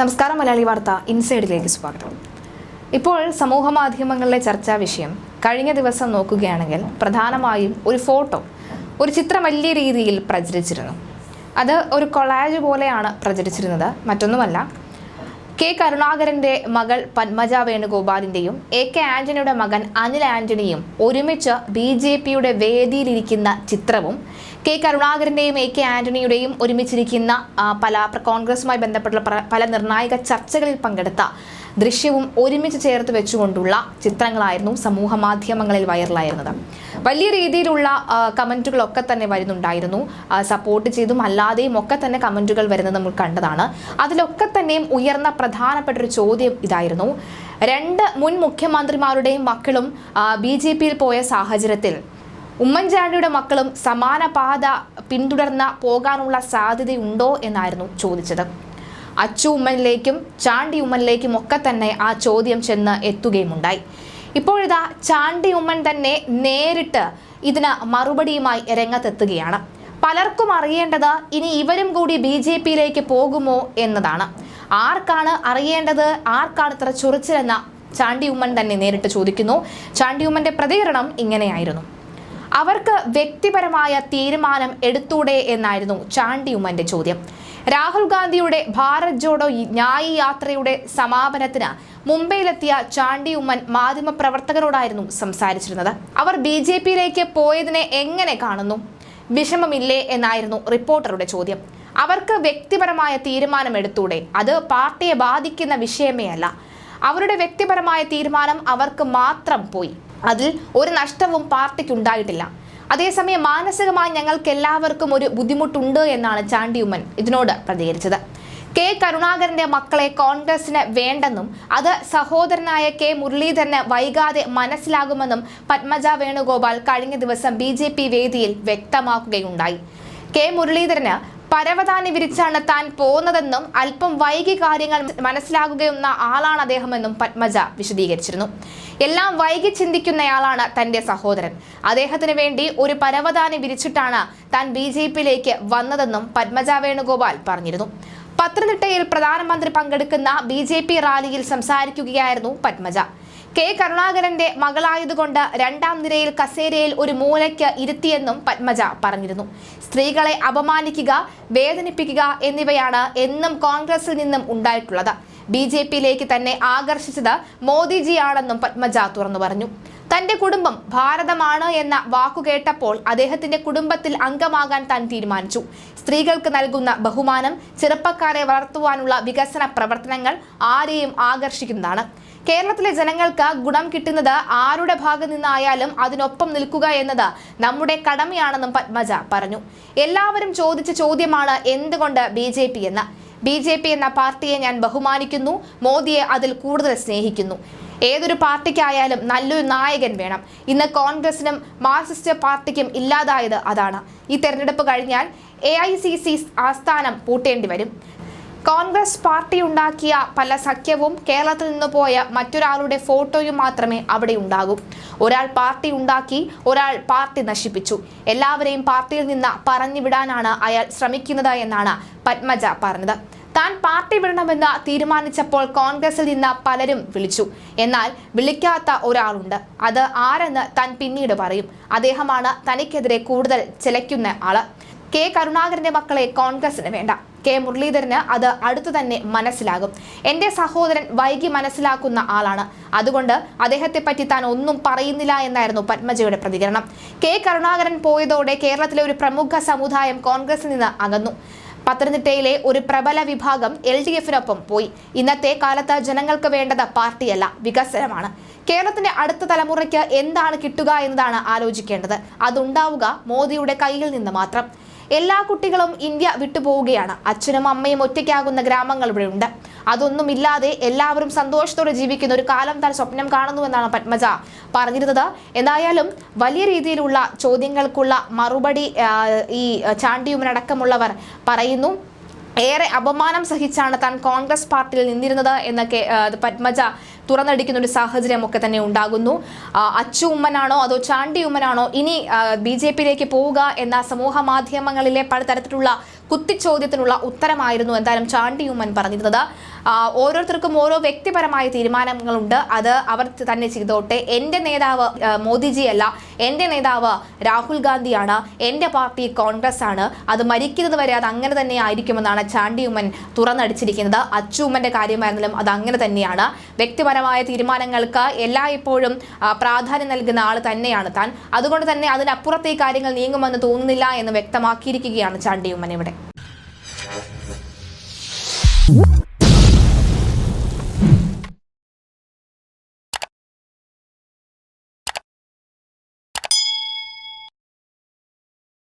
നമസ്കാരം മലയാളി വാർത്ത ഇൻസൈഡിലേക്ക് സ്വാഗതം. ഇപ്പോൾ സമൂഹ മാധ്യമങ്ങളിലെ ചർച്ചാ വിഷയം. കഴിഞ്ഞ ദിവസം നോക്കുകയാണെങ്കിൽ പ്രധാനമായും ഒരു ഫോട്ടോ ഒരു ചിത്രം വലിയ രീതിയിൽ പ്രചരിച്ചിരുന്നു. അത് ഒരു കൊളാജ് പോലെയാണ് പ്രചരിച്ചിരുന്നത്. മറ്റൊന്നുമല്ല കെ കരുണാകരന്റെ മകൾ പത്മജ വേണുഗോപാലിന്റെയും എ കെ ആന്റണിയുടെ മകൻ അനിൽ ആന്റണിയും ഒരുമിച്ച് ബി ജെ പിയുടെ വേദിയിലിരിക്കുന്ന ചിത്രവും കെ കരുണാകരന്റെയും എ കെ ആന്റണിയുടെയും ഒരുമിച്ചിരിക്കുന്ന പല കോൺഗ്രസുമായി ബന്ധപ്പെട്ടുള്ള പല നിർണായക ചർച്ചകളിൽ പങ്കെടുത്ത ദൃശ്യവും ഒരുമിച്ച് ചേർത്ത് വെച്ചുകൊണ്ടുള്ള ചിത്രങ്ങളായിരുന്നു സമൂഹ മാധ്യമങ്ങളിൽ വൈറലായിരുന്നത്. വലിയ രീതിയിലുള്ള കമന്റുകളൊക്കെ തന്നെ വരുന്നുണ്ടായിരുന്നു. സപ്പോർട്ട് ചെയ്തും അല്ലാതെയും ഒക്കെ തന്നെ കമന്റുകൾ വരുന്നത് നമ്മൾ കണ്ടതാണ്. അതിലൊക്കെ തന്നെയും ഉയർന്ന പ്രധാനപ്പെട്ട ഒരു ചോദ്യം ഇതായിരുന്നു. രണ്ട് മുൻ മുഖ്യമന്ത്രിമാരുടെയും മക്കളും ബി ജെ പിയിൽ പോയ സാഹചര്യത്തിൽ ഉമ്മൻചാണ്ടിയുടെ മക്കളും സമാന പാത പിന്തുടർന്ന പോകാനുള്ള സാധ്യതയുണ്ടോ എന്നായിരുന്നു ചോദിച്ചത്. അച്ചു ഉമ്മനിലേക്കും ചാണ്ടി ഉമ്മനിലേക്കും ഒക്കെ തന്നെ ആ ചോദ്യം ചെന്ന് എത്തുകയുമുണ്ടായി. ഇപ്പോഴിതാ ചാണ്ടി ഉമ്മൻ തന്നെ നേരിട്ട് ഇതിന് മറുപടിയുമായി രംഗത്തെത്തുകയാണ്. പലർക്കും അറിയേണ്ടത് ഇനി ഇവരും കൂടി ബി ജെ പിയിലേക്ക് പോകുമോ എന്നതാണ്. ആർക്കാണ് അറിയേണ്ടത്? ആർക്കാണ് ഇത്ര ചൊറിച്ചിലെന്ന ചാണ്ടി ഉമ്മൻ തന്നെ നേരിട്ട് ചോദിക്കുന്നു. ചാണ്ടി ഉമ്മന്റെ പ്രതികരണം ഇങ്ങനെയായിരുന്നു. അവർക്ക് വ്യക്തിപരമായ തീരുമാനം എടുത്തൂടെ എന്നായിരുന്നു ചാണ്ടി ഉമ്മന്റെ ചോദ്യം. രാഹുൽ ഗാന്ധിയുടെ ഭാരത് ജോഡോ ന്യായ് യാത്രയുടെ സമാപനത്തിന് മുംബൈയിലെത്തിയ ചാണ്ടി ഉമ്മൻ മാധ്യമപ്രവർത്തകരോടായിരുന്നു സംസാരിച്ചിരുന്നത്. അവർ ബി ജെ പിയിലേക്ക് പോയതിനെ എങ്ങനെ കാണുന്നു? വിഷമമില്ലേ എന്നായിരുന്നു റിപ്പോർട്ടറുടെ ചോദ്യം. അവർക്ക് വ്യക്തിപരമായ തീരുമാനം എടുത്തൂടെ? അത് പാർട്ടിയെ ബാധിക്കുന്ന വിഷയമേ അല്ല. അവരുടെ വ്യക്തിപരമായ തീരുമാനം അവർക്ക് മാത്രം പോയി. അതിൽ ഒരു നഷ്ടവും പാർട്ടിക്ക് ഉണ്ടായിട്ടില്ല. അതേസമയം മാനസികമായി ഞങ്ങൾക്ക് എല്ലാവർക്കും ഒരു ബുദ്ധിമുട്ടുണ്ട് എന്നാണ് ചാണ്ടിയുമ്മൻ ഇതിനോട് പ്രതികരിച്ചത്. കെ കരുണാകരന്റെ മക്കളെ കോൺഗ്രസിന് വേണ്ടെന്നും അത് സഹോദരനായ കെ മുരളീധരന് വൈകാതെ മനസ്സിലാകുമെന്നും പത്മജ വേണുഗോപാൽ കഴിഞ്ഞ ദിവസം ബി വേദിയിൽ വ്യക്തമാക്കുകയുണ്ടായി. കെ മുരളീധരന് പരവതാനി വിരിച്ചാണ് താൻ പോകുന്നതെന്നും അല്പം വൈകി കാര്യങ്ങൾ മനസ്സിലാകുകയെന്ന ആളാണ് അദ്ദേഹമെന്നും പത്മജ വിശദീകരിച്ചിരുന്നു. എല്ലാം വൈകി ചിന്തിക്കുന്നയാളാണ് തന്റെ സഹോദരൻ. അദ്ദേഹത്തിന് വേണ്ടി ഒരു പരവതാനി വിരിച്ചിട്ടാണ് താൻ ബി ജെ പിയിലേക്ക് വന്നതെന്നും പത്മജ വേണുഗോപാൽ പറഞ്ഞിരുന്നു. പത്തനംതിട്ടയിൽ പ്രധാനമന്ത്രി പങ്കെടുക്കുന്ന ബി റാലിയിൽ സംസാരിക്കുകയായിരുന്നു പത്മജ. കെ കരുണാകരന്റെ മകളായതുകൊണ്ട് രണ്ടാം നിരയിൽ കസേരയിൽ ഒരു മൂലയ്ക്ക് ഇരുത്തിയെന്നും പത്മജ പറഞ്ഞിരുന്നു. സ്ത്രീകളെ അപമാനിക്കുക വേദനിപ്പിക്കുക എന്നിവയാണ് എന്നും കോൺഗ്രസിൽ നിന്നും ഉണ്ടായിട്ടുള്ളത്. ബി ജെ പിയിലേക്ക് തന്നെ ആകർഷിച്ചത് മോദിജിയാണെന്നും പത്മജ തുറന്നു പറഞ്ഞു. തന്റെ കുടുംബം ഭാരതമാണ് എന്ന വാക്കുകേട്ടപ്പോൾ അദ്ദേഹത്തിന്റെ കുടുംബത്തിൽ അംഗമാകാൻ താൻ തീരുമാനിച്ചു. സ്ത്രീകൾക്ക് നൽകുന്ന ബഹുമാനം ചെറുപ്പക്കാരെ വളർത്തുവാനുള്ള വികസന പ്രവർത്തനങ്ങൾ ആരെയും ആകർഷിക്കുന്നതാണ്. കേരളത്തിലെ ജനങ്ങൾക്ക് ഗുണം കിട്ടുന്നത് ആരുടെ ഭാഗത്ത് നിന്നായാലും അതിനൊപ്പം നിൽക്കുക എന്നത് നമ്മുടെ കടമയാണെന്നും പത്മജ പറഞ്ഞു. എല്ലാവരും ചോദിച്ച ചോദ്യമാണ് എന്തുകൊണ്ട് ബി എന്ന്. ബി ജെ പി എന്ന പാർട്ടിയെ ഞാൻ ബഹുമാനിക്കുന്നു. മോദിയെ അതിൽ കൂടുതൽ സ്നേഹിക്കുന്നു. ഏതൊരു പാർട്ടിക്കായാലും നല്ലൊരു നായകൻ വേണം. ഇന്ന് കോൺഗ്രസിനും മാർക്സിസ്റ്റ് പാർട്ടിക്കും ഇല്ലാതായത് അതാണ്. ഈ തെരഞ്ഞെടുപ്പ് കഴിഞ്ഞാൽ എ ആസ്ഥാനം പൂട്ടേണ്ടി വരും. കോൺഗ്രസ് പാർട്ടി ഉണ്ടാക്കിയ പല സഖ്യവും കേരളത്തിൽ നിന്ന് പോയ മറ്റൊരാളുടെ ഫോട്ടോയും മാത്രമേ അവിടെ ഉണ്ടാകൂ. ഒരാൾ പാർട്ടി ഉണ്ടാക്കി ഒരാൾ പാർട്ടി നശിപ്പിച്ചു. എല്ലാവരെയും പാർട്ടിയിൽ നിന്ന് പറഞ്ഞുവിടാനാണ് അയാൾ ശ്രമിക്കുന്നത് എന്നാണ് പത്മജ പറഞ്ഞത്. താൻ പാർട്ടി വിടണമെന്ന് തീരുമാനിച്ചപ്പോൾ കോൺഗ്രസിൽ നിന്ന് പലരും വിളിച്ചു. എന്നാൽ വിളിക്കാത്ത ഒരാളുണ്ട്. അത് ആരെന്ന് താൻ പിന്നീട് പറയും. അദ്ദേഹമാണ് തനിക്കെതിരെ കൂടുതൽ ചെലയ്ക്കുന്ന ആൾ. കെ കരുണാകരന്റെ മക്കളെ കോൺഗ്രസിന് വേണ്ട. കെ മുരളീധരന് അത് അടുത്തു തന്നെ മനസ്സിലാകും. എന്റെ സഹോദരൻ വൈകി മനസ്സിലാക്കുന്ന ആളാണ്. അതുകൊണ്ട് അദ്ദേഹത്തെ പറ്റി താൻ ഒന്നും പറയുന്നില്ല എന്നായിരുന്നു പത്മജയുടെ പ്രതികരണം. കെ കരുണാകരൻ പോയതോടെ കേരളത്തിലെ ഒരു പ്രമുഖ സമുദായം കോൺഗ്രസിൽ നിന്ന് അകന്നു. പത്തനംതിട്ടയിലെ ഒരു പ്രബല വിഭാഗം എൽ ഡി എഫിനൊപ്പം പോയി. ഇന്നത്തെ കാലത്ത് ജനങ്ങൾക്ക് വേണ്ടത് പാർട്ടിയല്ല വികസനമാണ്. കേരളത്തിന്റെ അടുത്ത തലമുറയ്ക്ക് എന്താണ് കിട്ടുക എന്നതാണ് ആലോചിക്കേണ്ടത്. അതുണ്ടാവുക മോദിയുടെ കയ്യിൽ നിന്ന് മാത്രം. എല്ലാ കുട്ടികളും ഇന്ത്യ വിട്ടുപോവുകയാണ്. അച്ഛനും അമ്മയും ഒറ്റയ്ക്കാകുന്ന ഗ്രാമങ്ങൾ ഇവിടെ ഉണ്ട് അതൊന്നുമില്ലാതെ എല്ലാവരും സന്തോഷത്തോടെ ജീവിക്കുന്ന ഒരു കാലം താൻ സ്വപ്നം കാണുന്നുവെന്നാണ് പത്മജ പറഞ്ഞിരുന്നത്. എന്തായാലും വലിയ രീതിയിലുള്ള ചോദ്യങ്ങൾക്കുള്ള മറുപടി ഈ ചാണ്ടിയുമനടക്കമുള്ളവർ പറയുന്നു. ഏറെ അപമാനം സഹിച്ചാണ് താൻ കോൺഗ്രസ് പാർട്ടിയിൽ നിന്നിരുന്നത് എന്നൊക്കെ പത്മജ തുറന്നടിക്കുന്ന ഒരു സാഹചര്യമൊക്കെ തന്നെ ഉണ്ടാകുന്നു. അച്ചു ഉമ്മനാണോ അതോ ചാണ്ടി ഉമ്മനാണോ ഇനി ബി ജെ പിയിലേക്ക് പോവുക എന്ന സമൂഹ മാധ്യമങ്ങളിലെ പലതരത്തിലുള്ള കുത്തിച്ചോദ്യത്തിനുള്ള ഉത്തരമായിരുന്നു എന്തായാലും ചാണ്ടി ഉമ്മൻ പറഞ്ഞിരുന്നത്. ഓരോരുത്തർക്കും ഓരോ വ്യക്തിപരമായ തീരുമാനങ്ങളുണ്ട്. അത് അവർ തന്നെ ചെയ്തോട്ടെ. എന്റെ നേതാവ് മോദിജിയല്ല എന്റെ നേതാവ് രാഹുൽ ഗാന്ധിയാണ്. എന്റെ പാർട്ടി കോൺഗ്രസ് ആണ് അത് മരിക്കുന്നത് വരെ അത് അങ്ങനെ തന്നെ ആയിരിക്കുമെന്നാണ് ചാണ്ടി ഉമ്മൻ തുറന്നടിച്ചിരിക്കുന്നത്. അച്ചു ഉമ്മന്റെ കാര്യമായിരുന്നാലും അത് അങ്ങനെ തന്നെയാണ്. വ്യക്തിപരമായ തീരുമാനങ്ങൾക്ക് എല്ലായ്പ്പോഴും പ്രാധാന്യം നൽകുന്ന ആൾ തന്നെയാണ് താൻ. അതുകൊണ്ട് തന്നെ അതിനപ്പുറത്തെ കാര്യങ്ങൾ നീങ്ങുമെന്ന് തോന്നുന്നില്ല എന്ന് വ്യക്തമാക്കിയിരിക്കുകയാണ് ചാണ്ടി ഉമ്മൻ ഇവിടെ. Woo!